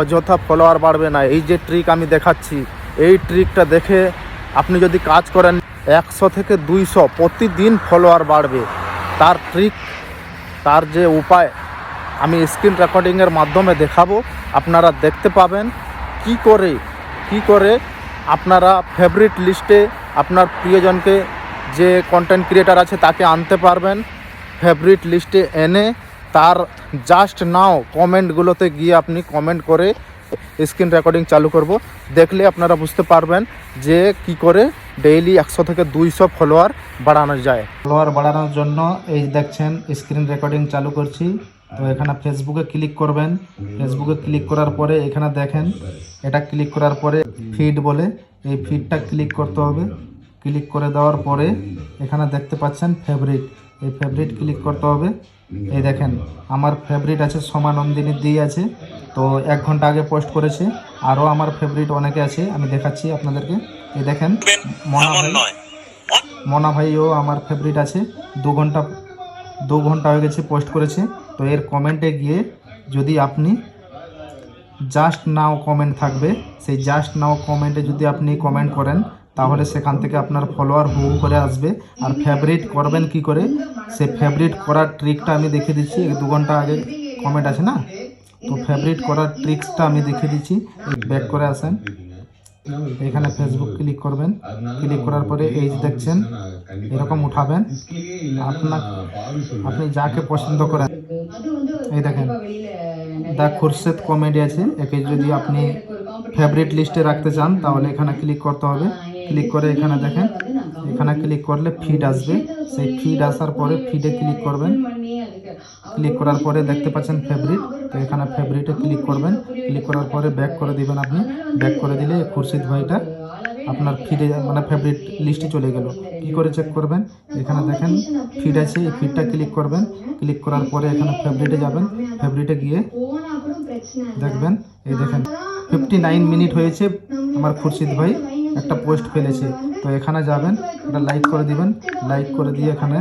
অযথা ফলোয়ার বাড়বে না। এই যে ট্রিক আমি দেখাচ্ছি, এই ট্রিকটা দেখে আপনি যদি কাজ করেন একশো থেকে দুইশো প্রতিদিন ফলোয়ার বাড়বে। তার ট্রিক তার যে উপায়, আমি স্ক্রিন রেকর্ডিংয়ের মাধ্যমে দেখাবো। আপনারা দেখতে পাবেন কি করে কি করে আপনারা ফেভারিট লিস্টে আপনার প্রিয়জনকে যে কন্টেন্ট ক্রিয়েটার আছে তাকে আনতে পারবেন। ফেভারিট লিস্টে এনে তার জাস্ট নাও কমেন্টগুলোতে গিয়ে আপনি কমেন্ট করে স্ক্রিন রেকর্ডিং চালু করব। দেখলে আপনারা বুঝতে পারবেন যে কি করে ডেইলি একশো থেকে দুইশো ফলোয়ার বাড়ানো যায়। ফলোয়ার বাড়ানোর জন্য এই দেখছেন স্ক্রিন রেকর্ডিং চালু করছি। তো এখানে ফেসবুকে ক্লিক করবেন। ফেসবুকে ক্লিক করার পরে এখানে দেখেন, এটা ক্লিক করার পরে ফিড বলে, এই ফিডটা ক্লিক করতে হবে। ক্লিক করে দেওয়ার পরে এখানে দেখতে পাচ্ছেন ফেভারিট এই ফেভারিট ক্লিক করতে হবে। এই দেখেন, আমার ফেভারিট আছে সমানন্দিনী দি আছে। তো এক ঘণ্টা আগে পোস্ট করেছে। আরও আমার ফেভারিট অনেকে আছে, আমি দেখাচ্ছি আপনাদেরকে। এই দেখেন, মনা ভাই। মনা ভাইও আমার ফেভারিট আছে। দু ঘণ্টা দু ঘণ্টা হয়ে গেছে পোস্ট করেছে। তো এর কমেন্টে গিয়ে যদি আপনি জাস্ট নাও কমেন্ট থাকবে, সেই জাস্ট নাও কমেন্টে যদি আপনি কমেন্ট করেন তাহলে সেখান থেকে আপনার ফলোয়ার হু হু করে আসবে। আর ফেভারিট করবেন কি করে? সে ফেভারিট করার ট্রিকটা আমি দেখিয়ে দিচ্ছি। এই দু ঘণ্টা আগে কমেন্ট আছে না? তো ফেভারিট করার ট্রিক্সটা আমি দেখে দিচ্ছি। ব্যাক করে আসেন। এখানে ফেসবুক ক্লিক করবেন। ক্লিক করার পরে এই দেখছেন, এরকম উঠাবেন। আপনার, আপনি যাকে পছন্দ করেন। এই দেখেন, দা খুরশেদ কমেডি আছে। একে যদি আপনি ফেভারিট লিস্টে রাখতে চান, তাহলে এখানে ক্লিক করতে হবে। ক্লিক করে এখানে দেখেন। এখানে ক্লিক করলে ফিড আসবে। সেই ফিড আসার পরে ফিডে ক্লিক করবেন। ক্লিক করার পরে দেখতে পাচ্ছেন ফেভারিট তো এখানে ফেভারিটে ক্লিক করবেন। ক্লিক করার পরে ব্যাক করে দিবেন আপনি। ব্যাক করে দিলে খুরশিদ ভাইটা আপনার ফিডে মানে ফেভারিট লিস্টে চলে গেল। কি করে চেক করবেন? এখানে দেখেন ফিড আছে। এই ফিডটা ক্লিক করবেন। ক্লিক করার পরে এখানে ফেভারিটে যাবেন। ফেভারিটে গিয়ে দেখবেন। এই দেখেন ফিফটি মিনিট হয়েছে আমার খুরশিদ ভাই। একটা পোস্ট ফেলেছে। তো এখানে যাবেন এটা লাইক করে দিবেন। লাইক করে দিয়ে এখানে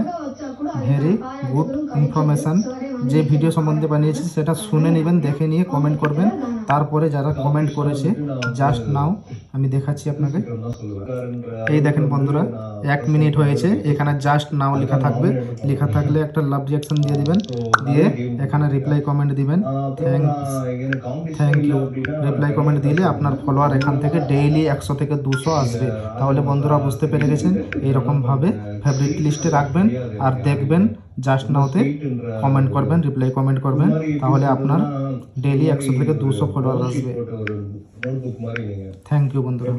ভেরি গুড ইনফরমেশান যে ভিডিও সম্বন্ধে বানিয়েছি সেটা শুনে নেবেন, দেখে নিয়ে কমেন্ট করবেন। তারপরে যারা কমেন্ট করেছে জাস্ট নাও আমি দেখাচ্ছি আপনাকে। এই দেখেন বন্ধুরা, এক মিনিট হয়েছে, এখানে জাস্ট নাও লেখা থাকবে। লেখা থাকলে একটা লাভ রিয়াকশন দিয়ে দিবেন, দিয়ে এখানে রিপ্লাই কমেন্ট দিবেন। থ্যাংক ইউ রিপ্লাই কমেন্ট দিলে আপনার ফলোয়ার এখান থেকে ডেইলি একশো থেকে দুশো আসবে। তাহলে বন্ধুরা বুঝতে পেরে গেছেন, এইরকমভাবে ফেভারিট লিস্টে রাখবেন আর দেখবেন জাস্ট নাওতে কমেন্ট করবেন রিপ্লাই কমেন্ট করবেন, তাহলে আপনার ডেলি একশো থেকে দুশো ফলোয়ার আসবে। থ্যাংক ইউ বন্ধুরা।